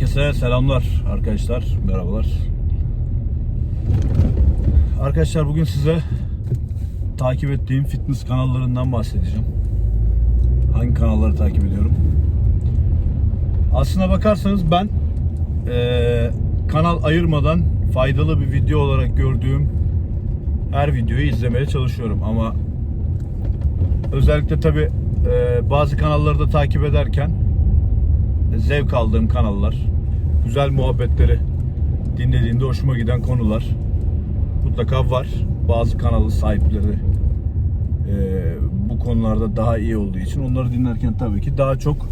Herkese selamlar arkadaşlar. Merhabalar. Arkadaşlar bugün size takip ettiğim fitness kanallarından bahsedeceğim. Hangi kanalları takip ediyorum? Aslına bakarsanız ben eee, kanal ayırmadan faydalı bir video olarak gördüğüm her videoyu izlemeye çalışıyorum ama özellikle tabi bazı kanalları da takip ederken zevk aldığım kanallar, güzel muhabbetleri dinlediğimde hoşuma giden konular mutlaka var. Bazı kanal sahipleri e, bu konularda daha iyi olduğu için onları dinlerken tabii ki daha çok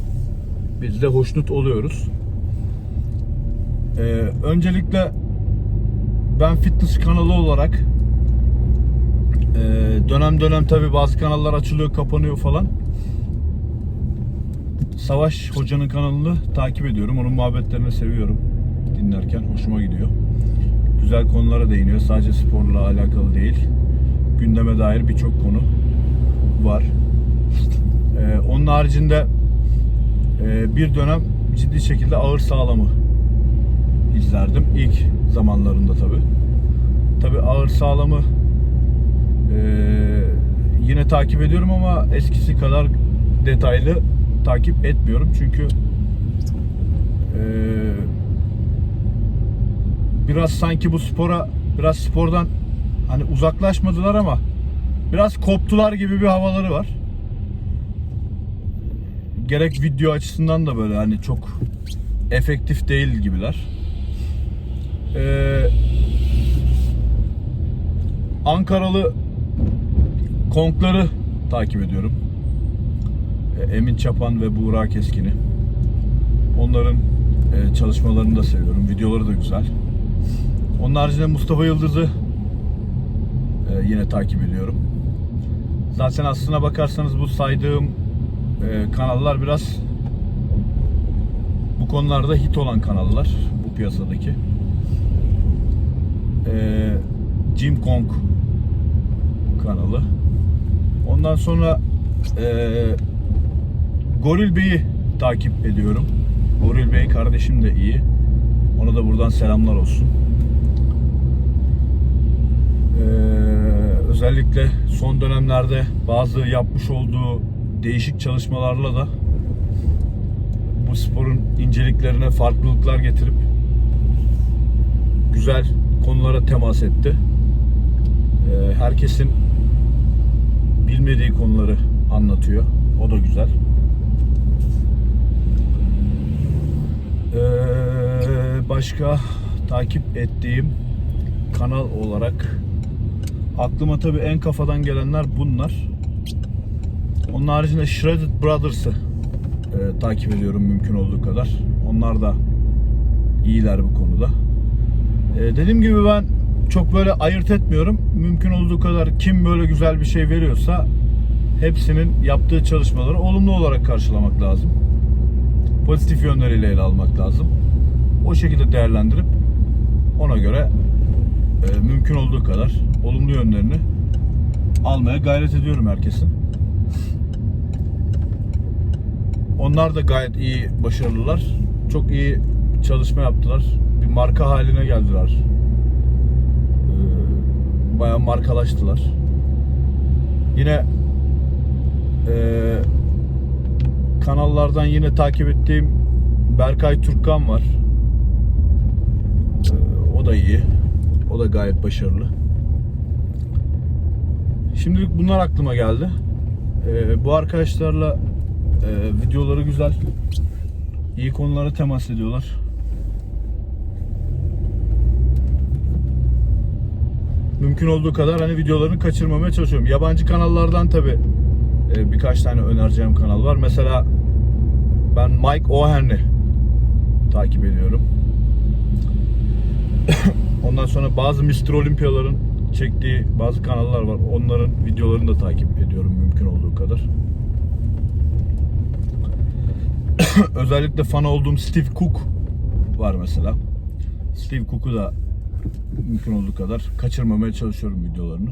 biz de hoşnut oluyoruz. E, öncelikle ben fitness kanalı olarak e, dönem dönem tabii bazı kanallar açılıyor, kapanıyor falan. Savaş Hoca'nın kanalını takip ediyorum. Onun muhabbetlerini seviyorum. Dinlerken hoşuma gidiyor. Güzel konulara değiniyor. Sadece sporla alakalı değil. Gündeme dair birçok konu var. Ee, onun haricinde e, bir dönem ciddi şekilde ağır sağlamı izlerdim. İlk zamanlarında tabi. Tabi ağır sağlamı e, yine takip ediyorum ama eskisi kadar detaylı takip etmiyorum çünkü eee, biraz sanki bu spora biraz spordan hani uzaklaşmadılar ama biraz koptular gibi bir havaları var. Gerek video açısından da böyle hani çok efektif değil gibiler. Eee, Ankaralı konkları takip ediyorum. Emin Çapan ve Buğra Keskin'i. Onların e, çalışmalarını da seviyorum. Videoları da güzel. Onun haricinde Mustafa Yıldız'ı e, yine takip ediyorum. Zaten aslına bakarsanız bu saydığım e, kanallar biraz bu konularda hit olan kanallar bu piyasadaki. Jim Kong kanalı. Ondan sonra e, Goril Bey'i takip ediyorum. Goril Bey kardeşim de iyi. Ona da buradan selamlar olsun. Ee, özellikle son dönemlerde bazı yapmış olduğu değişik çalışmalarla da bu sporun inceliklerine farklılıklar getirip güzel konulara temas etti. Ee, herkesin bilmediği konuları anlatıyor. O da güzel. Ee, başka takip ettiğim kanal olarak aklıma tabii en kafadan gelenler bunlar. Onun haricinde Shredded Brothers'ı e, takip ediyorum mümkün olduğu kadar. Onlar da iyiler bu konuda. E, dediğim gibi ben çok böyle ayırt etmiyorum. Mümkün olduğu kadar kim böyle güzel bir şey veriyorsa hepsinin yaptığı çalışmaları olumlu olarak karşılamak lazım pozitif yönleriyle ele almak lazım. O şekilde değerlendirip ona göre e, mümkün olduğu kadar olumlu yönlerini almaya gayret ediyorum herkesin. Onlar da gayet iyi, başarılılar. Çok iyi çalışma yaptılar. Bir marka haline geldiler. E, bayağı markalaştılar. Yine eee kanallardan yine takip ettiğim Berkay Türkkan var. Da iyi. O da gayet başarılı. Şimdilik bunlar aklıma geldi. Ee, bu arkadaşlarla e, videoları güzel. İyi konulara temas ediyorlar. Mümkün olduğu kadar hani videolarını kaçırmamaya çalışıyorum. Yabancı kanallardan tabi birkaç tane önereceğim kanal var. Mesela ben Mike O'Hearn'i takip ediyorum. Ondan sonra bazı Mr. Olympiya'ların çektiği bazı kanallar var. Onların videolarını da takip ediyorum mümkün olduğu kadar. Özellikle fan olduğum Steve Cook var mesela. Steve Cook'u da mümkün olduğu kadar kaçırmamaya çalışıyorum videolarını.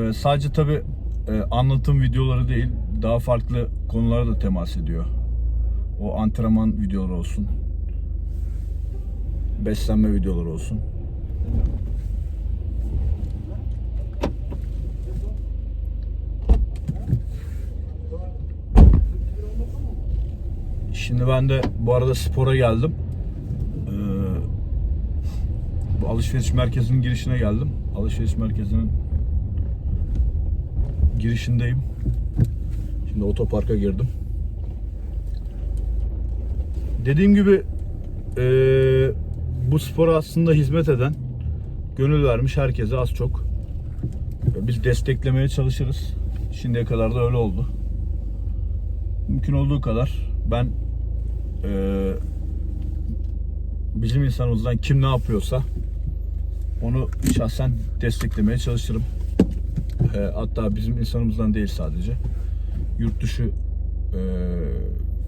Ee, sadece tabi anlatım videoları değil daha farklı konulara da temas ediyor O antrenman videoları olsun. Beslenme videoları olsun. Şimdi ben de bu arada spora geldim. Ee, bu alışveriş merkezinin girişine geldim. Alışveriş merkezinin girişindeyim. Şimdi otoparka girdim. Dediğim gibi eee, bu spora aslında hizmet eden, gönül vermiş herkese az çok. Biz desteklemeye çalışırız. Şimdiye kadar da öyle oldu. Mümkün olduğu kadar ben eee, bizim insanımızdan kim ne yapıyorsa onu şahsen desteklemeye çalışırım. Eee, hatta bizim insanımızdan değil sadece. Yurt dışı eee,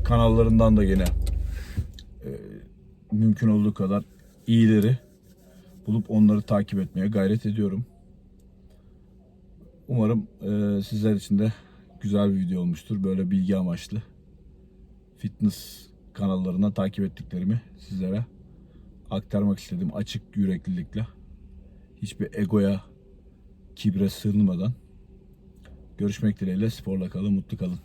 kanallarından da yine eee, mümkün olduğu kadar iyileri bulup onları takip etmeye gayret ediyorum. Umarım eee, sizler için de güzel bir video olmuştur. Böyle bilgi amaçlı fitness kanallarından takip ettiklerimi sizlere aktarmak istedim açık yüreklilikle. Hiçbir egoya, kibre sığınmadan. Görüşmek dileğiyle sporla kalın, mutlu kalın.